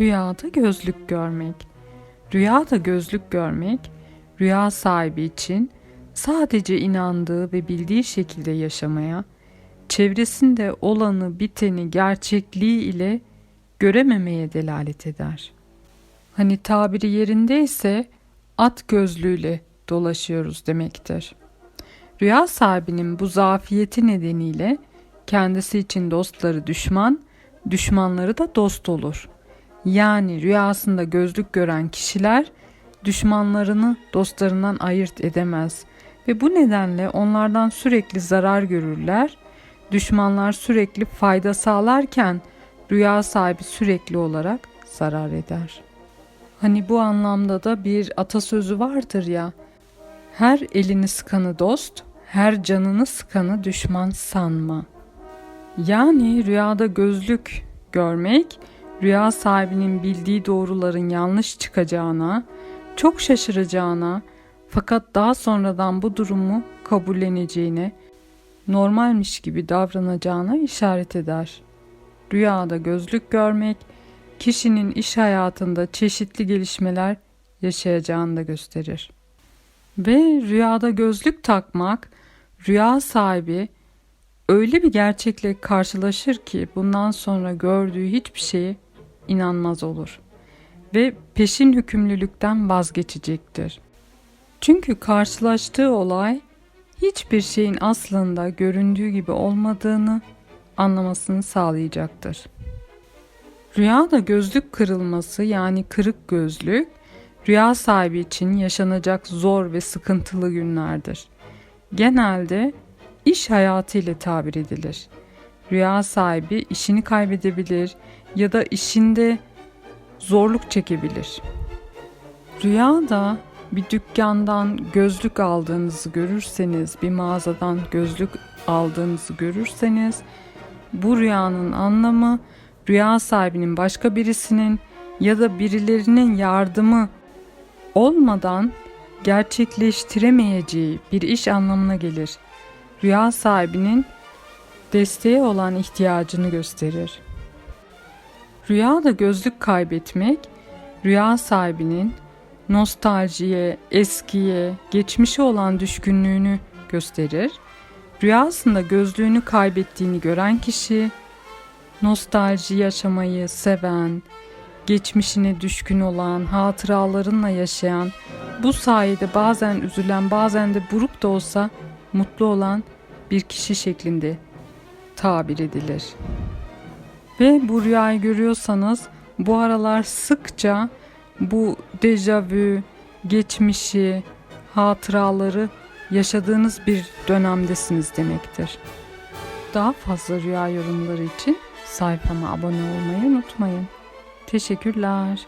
Rüyada gözlük görmek. Rüyada gözlük görmek, rüya sahibi için sadece inandığı ve bildiği şekilde yaşamaya, çevresinde olanı biteni gerçekliği ile görememeye delalet eder. Hani tabiri yerindeyse at gözlüğüyle dolaşıyoruz demektir. Rüya sahibinin bu zafiyeti nedeniyle kendisi için dostları düşman, düşmanları da dost olur. Yani rüyasında gözlük gören kişiler düşmanlarını dostlarından ayırt edemez ve bu nedenle onlardan sürekli zarar görürler. Düşmanlar sürekli fayda sağlarken rüya sahibi sürekli olarak zarar eder. Hani bu anlamda da bir atasözü vardır ya. Her elini sıkanı dost, her canını sıkanı düşman sanma. Yani rüyada gözlük görmek, rüya sahibinin bildiği doğruların yanlış çıkacağına, çok şaşıracağına fakat daha sonradan bu durumu kabulleneceğine, normalmiş gibi davranacağına işaret eder. Rüyada gözlük görmek, kişinin iş hayatında çeşitli gelişmeler yaşayacağını da gösterir. Ve rüyada gözlük takmak, rüya sahibi öyle bir gerçekle karşılaşır ki bundan sonra gördüğü hiçbir şeye inanmaz olur ve peşin hükümlülükten vazgeçecektir. Çünkü karşılaştığı olay hiçbir şeyin aslında göründüğü gibi olmadığını anlamasını sağlayacaktır. Rüyada gözlük kırılması yani kırık gözlük rüya sahibi için yaşanacak zor ve sıkıntılı günlerdir. Genelde iş hayatı ile tabir edilir. Rüya sahibi işini kaybedebilir ya da işinde zorluk çekebilir. Rüyada bir dükkandan gözlük aldığınızı görürseniz, bir mağazadan gözlük aldığınızı görürseniz bu rüyanın anlamı rüya sahibinin başka birisinin ya da birilerinin yardımı olmadan gerçekleştiremeyeceği bir iş anlamına gelir. Rüya sahibinin desteğe olan ihtiyacını gösterir. Rüyada gözlük kaybetmek, rüya sahibinin nostaljiye, eskiye, geçmişe olan düşkünlüğünü gösterir. Rüyasında gözlüğünü kaybettiğini gören kişi, nostalji yaşamayı seven, geçmişine düşkün olan, hatıralarınla yaşayan, bu sayede bazen üzülen, bazen de buruk da olsa mutlu olan bir kişi şeklinde tabir edilir. Ve bu rüyayı görüyorsanız bu aralar sıkça bu dejavü, geçmişi, hatıraları yaşadığınız bir dönemdesiniz demektir. Daha fazla rüya yorumları için sayfama abone olmayı unutmayın. Teşekkürler.